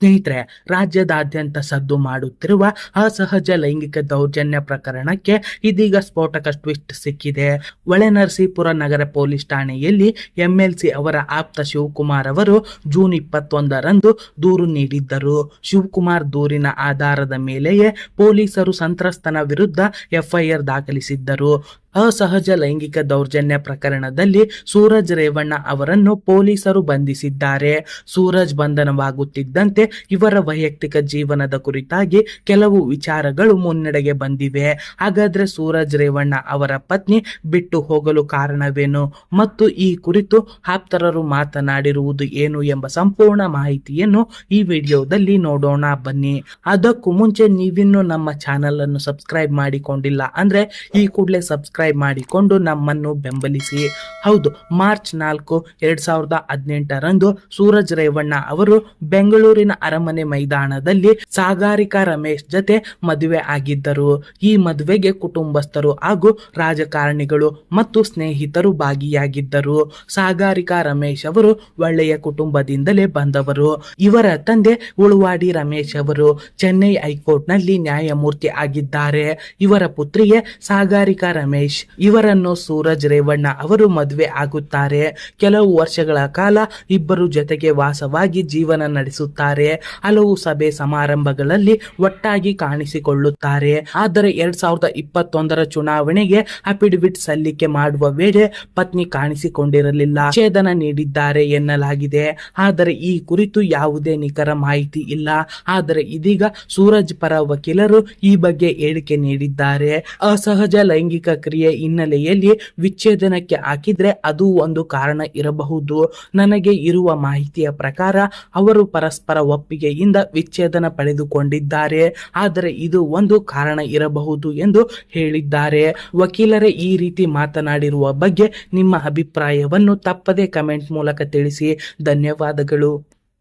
ಸ್ನೇಹಿತರೆ, ರಾಜ್ಯದಾದ್ಯಂತ ಸದ್ದು ಮಾಡುತ್ತಿರುವ ಅಸಹಜ ಲೈಂಗಿಕ ದೌರ್ಜನ್ಯ ಪ್ರಕರಣಕ್ಕೆ ಇದೀಗ ಸ್ಫೋಟಕ ಟ್ವಿಸ್ಟ್ ಸಿಕ್ಕಿದೆ. ಒಳೆನರಸೀಪುರ ನಗರ ಪೊಲೀಸ್ ಠಾಣೆಯಲ್ಲಿ ಎಂಎಲ್ಸಿ ಅವರ ಆಪ್ತ ಶಿವಕುಮಾರ್ ಅವರು ಜೂನ್ ಇಪ್ಪತ್ತೊಂದರಂದು ದೂರು ನೀಡಿದ್ದರು. ಶಿವಕುಮಾರ್ ದೂರಿನ ಆಧಾರದ ಮೇಲೆಯೇ ಪೊಲೀಸರು ಸಂತ್ರಸ್ತನ ವಿರುದ್ಧ ಎಫ್ಐಆರ್ ದಾಖಲಿಸಿದ್ದರು. ಅಸಹಜ ಲೈಂಗಿಕ ದೌರ್ಜನ್ಯ ಪ್ರಕರಣದಲ್ಲಿ ಸೂರಜ್ ರೇವಣ್ಣ ಅವರನ್ನು ಪೊಲೀಸರು ಬಂಧಿಸಿದ್ದಾರೆ. ಸೂರಜ್ ಬಂಧನವಾಗುತ್ತಿದ್ದಂತೆ ಇವರ ವೈಯಕ್ತಿಕ ಜೀವನದ ಕುರಿತಾಗಿ ಕೆಲವು ವಿಚಾರಗಳು ಮುನ್ನಡೆಗೆ ಬಂದಿವೆ. ಹಾಗಾದ್ರೆ ಸೂರಜ್ ರೇವಣ್ಣ ಅವರ ಪತ್ನಿ ಬಿಟ್ಟು ಹೋಗಲು ಕಾರಣವೇನು? ಮತ್ತು ಈ ಕುರಿತು ಆಪ್ತರರು ಮಾತನಾಡಿರುವುದು ಏನು ಎಂಬ ಸಂಪೂರ್ಣ ಮಾಹಿತಿಯನ್ನು ಈ ವಿಡಿಯೋದಲ್ಲಿ ನೋಡೋಣ ಬನ್ನಿ. ಅದಕ್ಕೂ ಮುಂಚೆ ನೀವಿನ್ನೂ ನಮ್ಮ ಚಾನೆಲ್ ಅನ್ನು ಸಬ್ಸ್ಕ್ರೈಬ್ ಮಾಡಿಕೊಂಡಿಲ್ಲ ಅಂದ್ರೆ ಈ ಕೂಡಲೇ ಸಬ್ಸ್ಕ್ರೈಬ್ ಮಾಡಿಕೊಂಡು ನಮ್ಮನ್ನು ಬೆಂಬಲಿಸಿ. ಹೌದು, ಮಾರ್ಚ್ ನಾಲ್ಕು, ಎರಡು ಸಾವಿರದ ಹದಿನೆಂಟರಂದು ಸೂರಜ್ ರೇವಣ್ಣ ಅವರು ಬೆಂಗಳೂರಿನ ಅರಮನೆ ಮೈದಾನದಲ್ಲಿ ಸಾಗಾರಿಕಾ ರಮೇಶ್ ಜೊತೆ ಮದುವೆ ಆಗಿದ್ದರು. ಈ ಮದುವೆಗೆ ಕುಟುಂಬಸ್ಥರು ಹಾಗೂ ರಾಜಕಾರಣಿಗಳು ಮತ್ತು ಸ್ನೇಹಿತರು ಭಾಗಿಯಾಗಿದ್ದರು. ಸಾಗಾರಿಕಾ ರಮೇಶ್ ಅವರು ಒಳ್ಳೆಯ ಕುಟುಂಬದಿಂದಲೇ ಬಂದವರು. ಇವರ ತಂದೆ ಉಳುವಾಡಿ ರಮೇಶ್ ಅವರು ಚೆನ್ನೈ ಹೈಕೋರ್ಟ್ನಲ್ಲಿ ನ್ಯಾಯಮೂರ್ತಿ ಆಗಿದ್ದಾರೆ. ಇವರ ಪುತ್ರಿಗೆ ಸಾಗಾರಿಕಾ ರಮೇಶ್ ಇವರನ್ನು ಸೂರಜ್ ರೇವಣ್ಣ ಅವರು ಮದುವೆ ಆಗುತ್ತಾರೆ. ಕೆಲವು ವರ್ಷಗಳ ಕಾಲ ಇಬ್ಬರು ಜೊತೆಗೆ ವಾಸವಾಗಿ ಜೀವನ ನಡೆಸುತ್ತಾರೆ. ಹಲವು ಸಭೆ ಸಮಾರಂಭಗಳಲ್ಲಿ ಒಟ್ಟಾಗಿ ಕಾಣಿಸಿಕೊಳ್ಳುತ್ತಾರೆ. ಆದರೆ ಎರಡ್ ಸಾವಿರದ ಇಪ್ಪತ್ತೊಂದರ ಚುನಾವಣೆಗೆ ಅಫಿಡವಿಟ್ ಸಲ್ಲಿಕೆ ಮಾಡುವ ವೇಳೆ ಪತ್ನಿ ಕಾಣಿಸಿಕೊಂಡಿರಲಿಲ್ಲ. ಛೇದನ ನೀಡಿದ್ದಾರೆ ಎನ್ನಲಾಗಿದೆ. ಆದರೆ ಈ ಕುರಿತು ಯಾವುದೇ ನಿಖರ ಮಾಹಿತಿ ಇಲ್ಲ. ಆದರೆ ಇದೀಗ ಸೂರಜ್ ಪರ ವಕೀಲರು ಈ ಬಗ್ಗೆ ಹೇಳಿಕೆ ನೀಡಿದ್ದಾರೆ. ಅಸಹಜ ಲೈಂಗಿಕ ಕ್ರಿಯೆ ಹಿನ್ನೆಲೆಯಲ್ಲಿ ವಿಚ್ಛೇದನಕ್ಕೆ ಹಾಕಿದ್ರೆ ಅದು ಒಂದು ಕಾರಣ ಇರಬಹುದು. ನನಗೆ ಇರುವ ಮಾಹಿತಿಯ ಪ್ರಕಾರ ಅವರು ಪರಸ್ಪರ ಒಪ್ಪಿಗೆಯಿಂದ ವಿಚ್ಛೇದನ ಪಡೆದುಕೊಂಡಿದ್ದಾರೆ. ಆದರೆ ಇದು ಒಂದು ಕಾರಣ ಇರಬಹುದು ಎಂದು ಹೇಳಿದ್ದಾರೆ. ವಕೀಲರೇ, ಈ ರೀತಿ ಮಾತನಾಡಿರುವ ಬಗ್ಗೆ ನಿಮ್ಮ ಅಭಿಪ್ರಾಯವನ್ನು ತಪ್ಪದೇ ಕಮೆಂಟ್ ಮೂಲಕ ತಿಳಿಸಿ. ಧನ್ಯವಾದಗಳು.